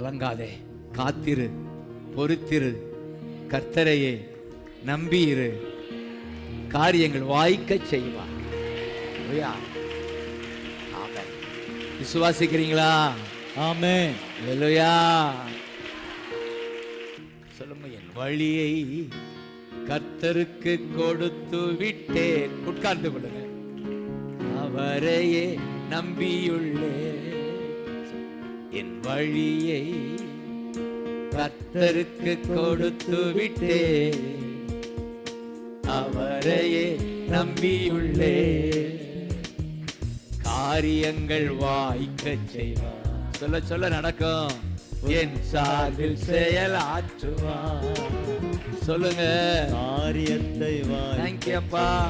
கலங்காதே. காத்திரு பொறுத்திரு. கர்த்தரையே நம்பியிரு. காரியங்கள் வாய்க்க செய்வார். விசுவாசிக்கிறீங்களா? ஆமென் ஹalleluya. சொல்லுங்க என் வழியை கர்த்தருக்கு கொடுத்து விட்டேன் உட்கார்ந்து கொள்ளுங்க அவரையே நம்பியுள்ளே. என் வழியை கர்த்தருக்கு கொடுத்து விட்டேன் அவரையே நம்பியுள்ளே. காரியங்கள் வாய்க்க செய்வார். சொல்ல சொல்ல நடக்கும். என் சார்பில் செயல் ஆற்றுவார். சொல்லுங்க. காரியத்தை வாய் தேங்க்யூ அப்பா.